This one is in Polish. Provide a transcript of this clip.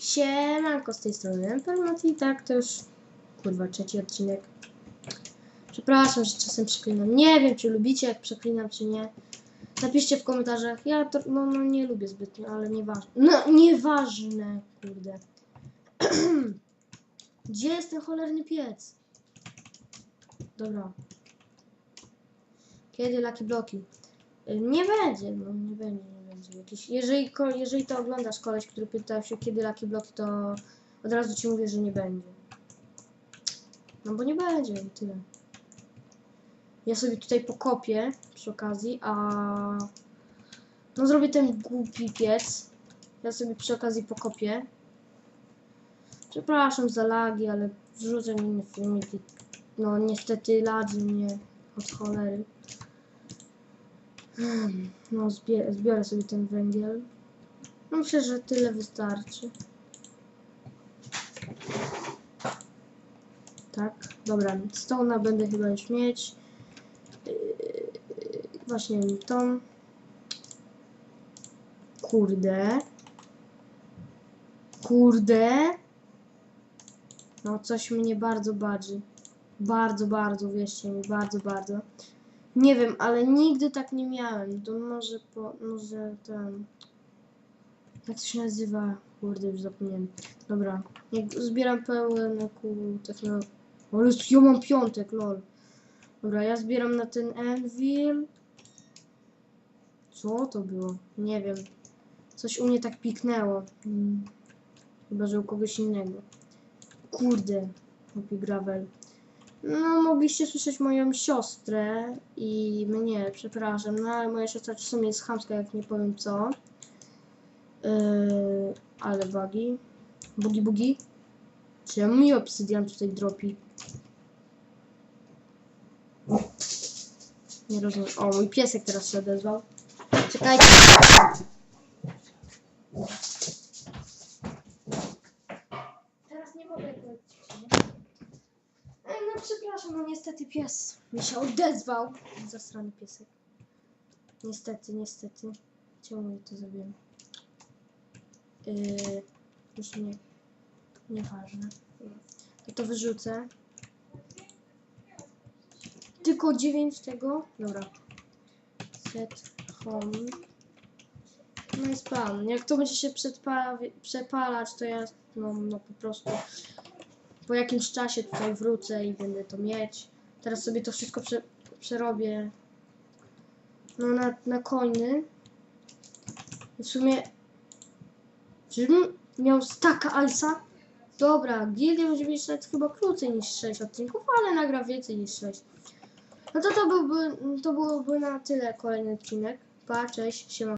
Siemanko z tej strony Empermat i tak to już kurwa trzeci odcinek. Przepraszam, że czasem przeklinam. Nie wiem, czy lubicie jak przeklinam, czy nie. Napiszcie w komentarzach. Ja to no, no nie lubię zbytnio, ale nieważne. No nieważne, kurde. Gdzie jest ten cholerny piec? Dobra. Kiedy Lucky Bloki? Y, Nie będzie, no nie będzie, będzie. Jakiś, jeżeli, jeżeli to oglądasz koleś, który pytał się kiedy Lucky Bloki, to od razu ci mówię, że nie będzie. No bo nie będzie i tyle. Ja sobie tutaj pokopię przy okazji, a no zrobię ten głupi piec. Ja sobie przy okazji pokopię. Przepraszam za lagi, ale wrzucę inny filmik no niestety ladzi mnie od cholery. No zbie- zbiorę sobie ten węgiel. No, Myślę, że tyle wystarczy. Tak, dobra, stona będę chyba już mieć. Yy, Właśnie tą. Kurde. Kurde. No coś mnie bardzo badzi. Bardzo, bardzo, wierzcie mi, bardzo, bardzo. Nie wiem, ale nigdy tak nie miałem. To może po, może ten... Jak to się nazywa? Kurde, już zapomniałem. Dobra, jak zbieram pełen ku technologii. O, jest, ja mam piątek, lol. Dobra, ja zbieram na ten Anvil. Co to było? Nie wiem. Coś u mnie tak piknęło. Hmm. Chyba, że u kogoś innego. Kurde, kupi gravel. No, mogliście słyszeć moją siostrę i mnie, przepraszam, no ale moja siostra czasem jest chamska, jak nie powiem co. Yy, ale bagi. Bugi bugi. Czemu mi obsydian tutaj dropi? Nie rozumiem. O, mój piesek teraz się odezwał. Czekajcie. Teraz nie mogę powiedzieć. Ej, no przepraszam, no niestety pies mi się odezwał. Zasrany piesek. Niestety, niestety. Czemu ja to zrobiłem? Yy, już nie. Nieważne. To to wyrzucę. Tylko 9 tego. Dobra. Set home. No i spam. Jak to będzie się przepalać, to ja no, no po prostu po jakimś czasie tutaj wrócę i będę to mieć. Teraz sobie to wszystko prze, przerobię no, na, na coiny. W sumie żebym miał staka alsa. Dobra, gildia będzie mieć chyba krócej niż 6 odcinków, ale nagra więcej niż 6. No to to byłby, to byłoby na tyle kolejny odcinek. Pa, cześć, siema.